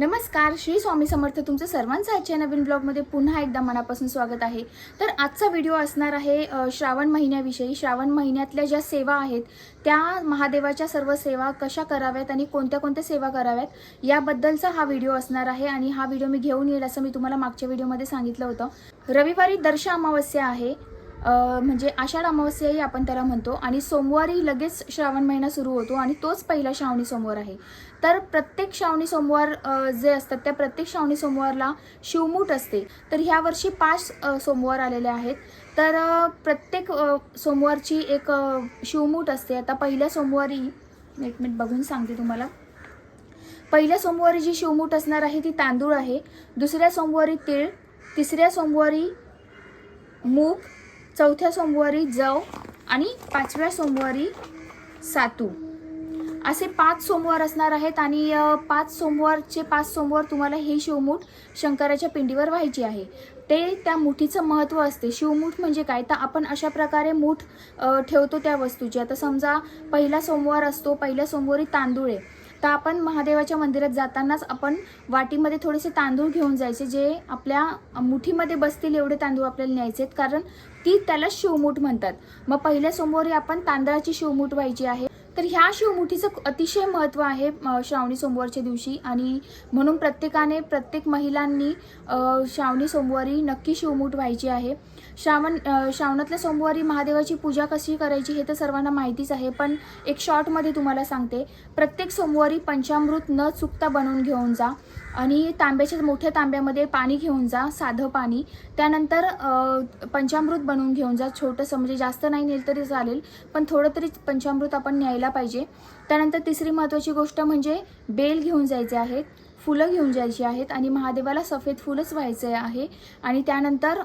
नमस्कार श्री स्वामी समर्थ तुमचं सर्वांचं आजच्या नवीन ब्लॉगमध्ये पुन्हा एकदा मनापासून स्वागत आहे. तर आजचा व्हिडिओ असणार आहे श्रावण महिन्याविषयी. श्रावण महिन्यातल्या ज्या सेवा आहेत त्या महादेवाच्या सर्व सेवा कशा कराव्यात आणि कोणत्या कोणत्या सेवा कराव्यात याबद्दलचा हा व्हिडिओ असणार आहे आणि हा व्हिडिओ मी घेऊन येईल असं मी तुम्हाला मागच्या व्हिडिओमध्ये सांगितलं होतं. रविवारी दर्श अमावस्या आहे. म्हणजे आषाढ अमावस्याही आपण त्याला म्हणतो आणि सोमवारी लगेच श्रावण महिना सुरू होतो आणि तोच पहिला श्रावणी सोमवार आहे. तर प्रत्येक श्रावणी सोमवार जे असतात त्या प्रत्येक श्रावणी सोमवारला शिवमूठ असते. तर ह्या वर्षी पाच सोमवार आलेले आहेत. तर प्रत्येक सोमवारची एक शिवमूठ असते. आता पहिल्या सोमवारी एक मिनिट बघून सांगते तुम्हाला. पहिल्या सोमवारी जी शिवमूठ असणार आहे ती तांदूळ आहे. दुसऱ्या सोमवारी तीळ. तिसऱ्या सोमवारी मूग. चौथ्या सोमवारी जव आणि पाचव्या सोमवारी सातू. असे पाच सोमवार असणार आहेत आणि पाच सोमवारचे पाच सोमवार तुम्हाला हे शिवमूठ शंकराच्या पिंडीवर व्हायची आहे. ते त्या मुठीचं महत्त्व असते. शिवमूठ म्हणजे काय? तर आपण अशा प्रकारे मूठ ठेवतो त्या वस्तूची. आता समजा पहिला सोमवार असतो पहिल्या सोमवारी तांदूळ आहे. तर आपण महादेवाच्या मंदिरात जातानाच आपण वाटीमध्ये थोडेसे तांदूळ घेऊन जायचे जे आपल्या मुठीमध्ये बसतील एवढे तांदूळ आपल्याला न्यायचे आहेत. कारण ती त्याला शिवमूठ म्हणतात. मग पहिल्या सोमवारी आपण तांदळाची शिवमूठ व्हायची आहे. तर ह्या शिवमुठीचं अतिशय महत्त्व आहे श्रावणी सोमवारच्या दिवशी. आणि म्हणून प्रत्येकाने प्रत्येक महिलांनी श्रावणी सोमवारी नक्की शिवमूठ व्हायची आहे. श्रावण श्रावणातल्या सोमवारी महादेवाची पूजा कशी करायची हे तर सर्वांना माहितीच आहे पण एक शॉर्टमध्ये तुम्हाला सांगते. प्रत्येक सोमवारी पंचामृत न चुकता बनवून घेऊन जा. आणि तांब्याच्या मोठ्या तांब्यामध्ये पाणी घेऊन जा साधं पाणी. त्यानंतर पंचामृत बनवून घेऊन जा. छोटंसं म्हणजे जास्त नाही नेलं तरी चालेल पण थोडं तरी पंचामृत आपण न्यायला पाहिजे. त्यानंतर तिसरी महत्त्वाची गोष्ट म्हणजे बेल घेऊन जायचे आहेत. फुलं घेऊन जायची आहेत आणि महादेवाला सफेद फुलंच व्हायचं आहे. आणि त्यानंतर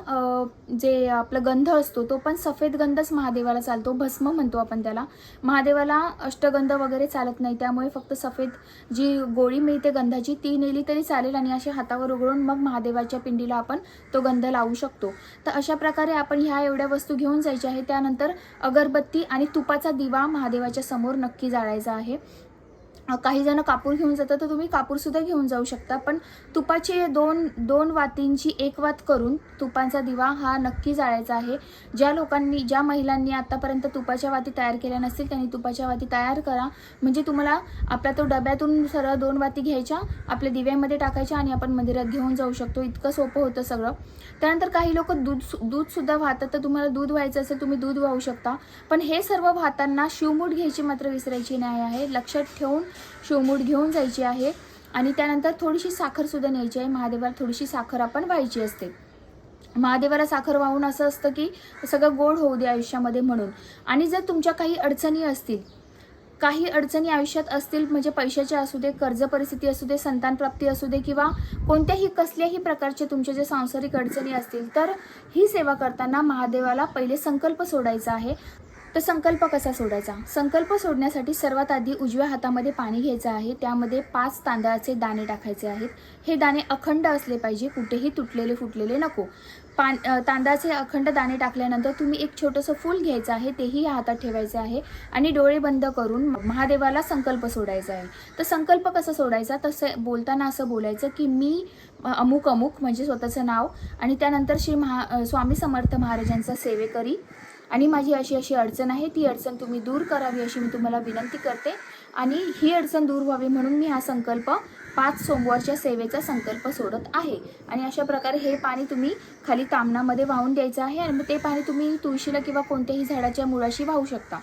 जे आपलं गंध असतो तो पण सफेद गंधच महादेवाला चालतो. भस्म म्हणतो आपण त्याला. महादेवाला अष्टगंध वगैरे चालत नाही. त्यामुळे फक्त सफेद जी गोळी मिळते गंधाची ती नेली तरी चालेल आणि असे हातावर उघडून मग महादेवाच्या पिंडीला आपण तो गंध लावू शकतो. तर अशा प्रकारे आपण ह्या एवढ्या वस्तू घेऊन जायच्या आहे त्यानंतर अगरबत्ती आणि तुपाचा दिवा महादेवाच्या समोर नक्की जाळायचा आहे. काही जण कापूर घेऊन जातात तर तुम्ही कापूरसुद्धा घेऊन जाऊ शकता. पण तुपाचे दोन दोन वातींची एक वात करून तुपाचा दिवा हा नक्की जाळायचा आहे. ज्या लोकांनी ज्या महिलांनी आतापर्यंत तुपाच्या वाती तयार केल्या नसतील त्यांनी तुपाच्या वाती तयार करा. म्हणजे तुम्हाला आपला तो डब्यातून सरळ दोन वाती घ्यायच्या आपल्या दिव्यामध्ये टाकायच्या आणि आपण मंदिरात घेऊन जाऊ शकतो. इतकं सोपं होतं सगळं. त्यानंतर काही लोक दूध दूधसुद्धा वाहतात तर तुम्हाला दूध व्हायचं असेल तुम्ही दूध वाहू शकता. पण हे सर्व वाहताना शिवमूठ घ्यायची मात्र विसरायची नाही आहे. लक्षात ठेवून शिवमूठ घेऊन जायची आहे. आणि त्यानंतर थोडीशी साखरसुद्धा न्यायची आहे. महादेवाला थोडीशी साखर आपण व्हायची असते. महादेवाला साखर वाहून असं असतं की सगळं गोड होऊ दे आयुष्यामध्ये म्हणून. आणि जर तुमच्या काही अडचणी असतील काही अडचणी आयुष्यात असतील म्हणजे पैशाच्या असू दे कर्ज परिस्थिती असू दे संतान प्राप्ती असू दे किंवा कोणत्याही कसल्याही प्रकारचे तुमचे जे सांसारिक अडचणी असतील तर ही सेवा करताना महादेवाला पहिले संकल्प सोडायचा आहे. तर संकल्प कसा सोडायचा? संकल्प सोडण्यासाठी सर्वात आधी उजव्या हातामध्ये पाणी घ्यायचं आहे. त्यामध्ये पाच तांदळाचे दाणे टाकायचे आहेत. हे दाणे अखंड असले पाहिजे. कुठेही तुटलेले फुटलेले नको. पान तांदळाचे अखंड दाणे टाकल्यानंतर तुम्ही एक छोटंसं फूल घ्यायचं आहे. तेही हातात ठेवायचं आहे आणि डोळे बंद करून महादेवाला संकल्प सोडायचा आहे. तर संकल्प कसा सोडायचा? तसं बोलताना असं बोलायचं की मी अमुक अमुक म्हणजे स्वतःचं नाव आणि त्यानंतर श्री महा स्वामी समर्थ महाराजांचा सेवेकरी आणि माझी अशी अशी अडचण आहे ती अडचण तुम्ही दूर करावी अशी मी तुम्हाला विनंती करते. आणि ही अडचण दूर व्हावी म्हणून मी हा संकल्प पाच सोमवारच्या सेवेचा संकल्प सोडत आहे. आणि अशा प्रकारे हे पाणी तुम्ही खाली तामणामध्ये वाहून द्यायचं आहे आणि मग ते पाणी तुम्ही तुळशीला किंवा कोणत्याही झाडाच्या मुळाशी वाहू शकता.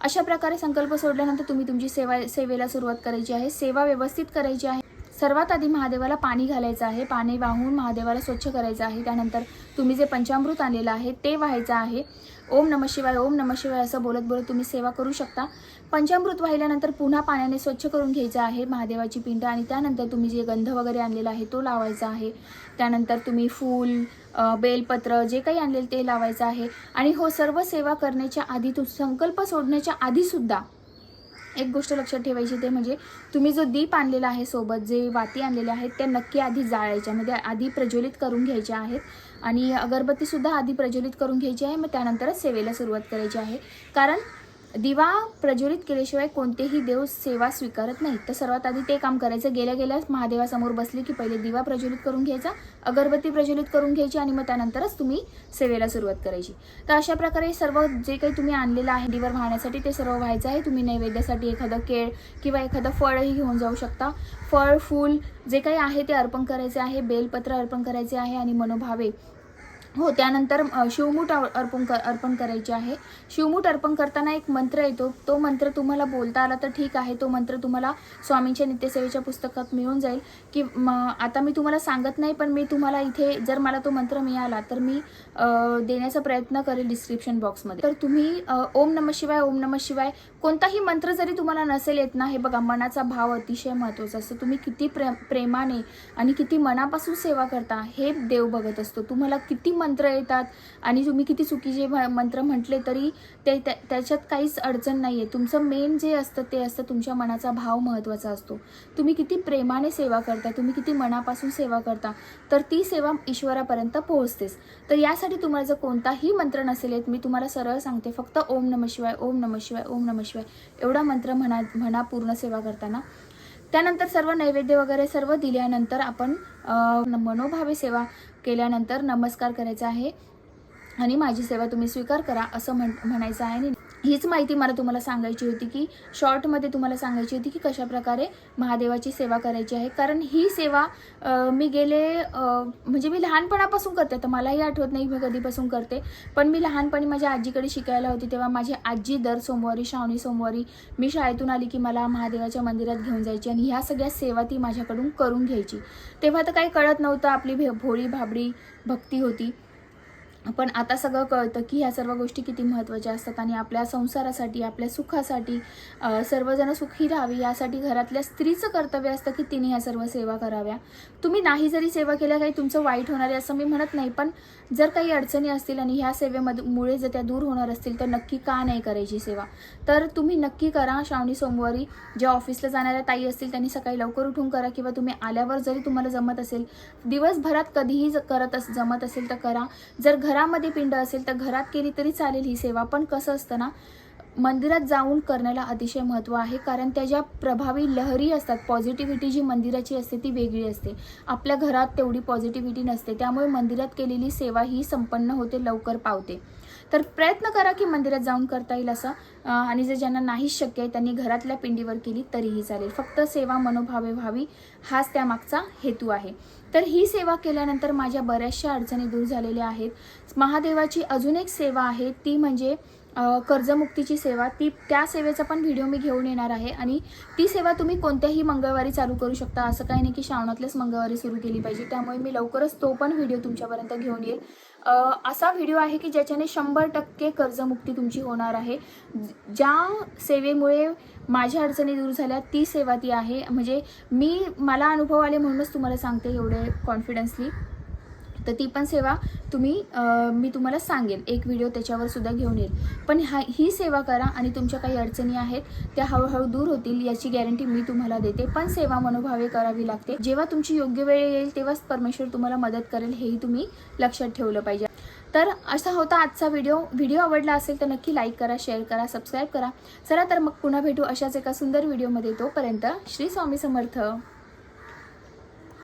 अशा प्रकारे संकल्प सोडल्यानंतर तुम्ही तुमची सेवा सेवेला सुरुवात करायची आहे सेवा व्यवस्थित करायची आहे. सर्वात आधी महादेवाला पाणी घालायचं आहे पाणी वाहून महादेवाला स्वच्छ करायचं आहे. त्यानंतर तुम्ही जे पंचामृत आणलेलं आहे ते व्हायचं आहे. ओम नम शिवाय ओम नम शिवाय असं बोलत बोलत तुम्ही सेवा करू शकता. पंचामृत वाहिल्यानंतर पुन्हा पाण्याने स्वच्छ करून घ्यायचं आहे महादेवाची पिंड आणि त्यानंतर तुम्ही जे गंध वगैरे आणलेला आहे तो लावायचा आहे. त्यानंतर तुम्ही फूल बेलपत्र जे काही आणलेलं ते लावायचं आहे. आणि हो सर्व सेवा करण्याच्या आधी तू संकल्प सोडण्याच्या आधीसुद्धा एक गोष्ट लक्षात ठेवायची ते म्हणजे तुम्ही जो दीप आणलेला आहे सोबत जे वाती आणलेल्या आहेत त्या नक्की आधी जाळायच्या म्हणजे आधी प्रज्वलित करून घ्यायच्या आहेत. आणि अगरबत्तीसुद्धा आधी प्रज्वलित करून घ्यायची आहे मग त्यानंतरच सेवेला सुरुवात करायची आहे. कारण दिवा प्रज्वलित केल्याशिवाय कोणतेही देव सेवा स्वीकारत नाही तर सर्वात आधी ते काम करायचं. गेल्या गेल्या महादेवासमोर बसले की पहिले दिवा प्रज्वलित करून घ्यायचा अगरबत्ती प्रज्वलित करून घ्यायची आणि मग त्यानंतरच तुम्ही सेवेला सुरुवात करायची. तर अशा प्रकारे सर्व जे काही तुम्ही आणलेलं आहे दिवर वाहण्यासाठी ते सर्व व्हायचं आहे. तुम्ही नैवेद्यासाठी एखादं केळ किंवा एखादं फळही घेऊन जाऊ शकता. फळ फूल जे काही आहे ते अर्पण करायचे आहे. बेलपत्र अर्पण करायचे आहे आणि मनोभावे हो त्यानंतर शिवमूठ अर्पण कर अर्पण करायचे आहे. शिवमूठ अर्पण करताना एक मंत्र येतो. तो मंत्र तुम्हाला बोलता आला तर ठीक आहे. तो मंत्र तुम्हाला स्वामींच्या नित्यसेवेच्या पुस्तकात मिळून जाईल. की म आता मी तुम्हाला सांगत नाही पण मी तुम्हाला इथे जर मला तो मंत्र मिळाला तर मी देण्याचा प्रयत्न करेल डिस्क्रिप्शन बॉक्समध्ये. तर तुम्ही ओम नम शिवाय ओम नम शिवाय कोणताही मंत्र जरी तुम्हाला नसेल येत ना हे बघा मनाचा भाव अतिशय महत्त्वाचा असतो. तुम्ही किती प्रे प्रेमाने आणि किती मनापासून सेवा करता हे देव बघत असतो. तुम्हाला किती मंत्र येतात आणि तुम्ही किती चुकीचे म- मंत्र म्हटले तरी ते त्या- त्याच्यात काहीच अडचण नाही आहे तुमचं मेन जे असतं ते असतं तुमच्या मनाचा भाव महत्त्वाचा असतो. तुम्ही किती प्रेमाने सेवा करता तुम्ही किती मनापासून सेवा करता तर ती सेवा ईश्वरापर्यंत पोहोचतेच. तर यासाठी तुम्हाला जर कोणताही मंत्र नसेल येत मी तुम्हाला सरळ सांगते फक्त ओम नम शिवाय ओम नम शिवाय ओम नम शिवाय एवढा मंत्र म्हणा म्हणा पूर्ण सेवा करताना. त्यानंतर सर्व नैवेद्य वगैरे सर्व दिल्यानंतर आपण मनोभावे सेवा केल्यानंतर नमस्कार करायचा आहे आणि माझी सेवा तुम्ही स्वीकार करा असं म्हण म्हणायचं आहे. आणि हीच माहिती मला तुम्हाला सांगायची होती की शॉर्टमध्ये तुम्हाला सांगायची होती की कशा प्रकारे महादेवाची सेवा करायची आहे. कारण ही सेवा मी गेले म्हणजे मी लहानपणापासून करते तर मलाही आठवत नाही मी कधीपासून करते. पण मी लहानपणी माझ्या आजीकडे शिकायला होती तेव्हा माझी आजी दर सोमवारी श्रावणी सोमवारी मी शाळेतून आली की मला महादेवाच्या मंदिरात घेऊन जायची आणि ह्या सगळ्या सेवा ती माझ्याकडून करून घ्यायची. तेव्हा तर काही कळत नव्हतं आपली भे भोळी भाबडी भक्ती होती. पण आता सगळं कळतं की ह्या सर्व गोष्टी किती महत्त्वाच्या असतात आणि आपल्या संसारासाठी आपल्या सुखासाठी सर्वजण सुखी राहावी यासाठी घरातल्या स्त्रीचं कर्तव्य असतं की तिने ह्या सर्व सेवा कराव्या. तुम्ही नाही जरी सेवा केल्या काही तुमचं वाईट होणार आहे असं मी म्हणत नाही पण जर काही अडचणी असतील आणि ह्या सेवेमध्ये मुळे जर त्या दूर होणार असतील तर नक्की का नाही करायची सेवा? तर तुम्ही नक्की करा श्रावणी सोमवारी. ज्या ऑफिसला जाणाऱ्या ताई असतील त्यांनी सकाळी लवकर उठून करा किंवा तुम्ही आल्यावर जरी तुम्हाला जमत असेल दिवसभरात कधीही ज- करत अस जमत असेल तर करा. जर घर घरामध्ये पिंड असेल तर घरात केली तरी चालेल ही सेवा. पण कसं असतं ना मंदिरात जाऊन करण्याला अतिशय महत्त्व आहे. कारण त्या ज्या प्रभावी लहरी असतात पॉझिटिव्हिटी जी मंदिराची असते ती वेगळी असते. आपल्या घरात तेवढी पॉझिटिव्हिटी नसते. त्यामुळे मंदिरात केलेली सेवा ही संपन्न होते लवकर पावते. तर प्रयत्न करा की मंदिरात जाऊन करता येईल असं. आणि जर ज्यांना नाही शक्य आहे त्यांनी घरातल्या पिंडीवर केली तरीही चालेल. फक्त सेवा मनोभावे व्हावी हाच त्यामागचा हेतू आहे. तर ही सेवा केल्यानंतर माझ्या बऱ्याचशा अडचणी दूर झालेल्या आहेत. महादेवाची अजून एक सेवा आहे ती म्हणजे कर्जमुक्तीची सेवा ती त्या सेवेचा पण व्हिडिओ मी घेऊन येणार आहे. आणि ती सेवा तुम्ही कोणत्याही मंगळवारी चालू करू शकता. असं काही नाही की श्रावणातल्याच मंगळवारी सुरू केली पाहिजे. त्यामुळे मी लवकरच तो पण व्हिडिओ तुमच्यापर्यंत घेऊन येईल. असा व्हिडिओ आहे की ज्याच्याने शंभर टक्के कर्जमुक्ती तुमची होणार आहे. ज्या सेवेमुळे माझ्या अडचणी दूर झाल्या ती सेवा ती आहे. म्हणजे मी मला अनुभव आले म्हणूनच तुम्हाला सांगते एवढे कॉन्फिडन्सली तर ती पण सेवा तुम्ही मी तुम्हाला सांगेन. एक व्हिडिओ त्याच्यावर सुद्धा घेऊन येईल. पण हा ही सेवा करा आणि तुमच्या काही अडचणी आहेत त्या हळूहळू दूर होतील याची गॅरंटी मी तुम्हाला देते. पण सेवा मनोभावे करावी लागते. जेव्हा तुमची योग्य वेळ येईल तेव्हाच परमेश्वर तुम्हाला मदत करेल हेही तुम्ही लक्षात ठेवलं पाहिजे. तर असा होता आजचा व्हिडिओ व्हिडिओ आवडला असेल तर नक्की लाईक करा शेअर करा सबस्क्राईब करा. चला तर मग पुन्हा भेटू अशाच एका सुंदर व्हिडिओमध्ये तोपर्यंत श्री स्वामी समर्थ.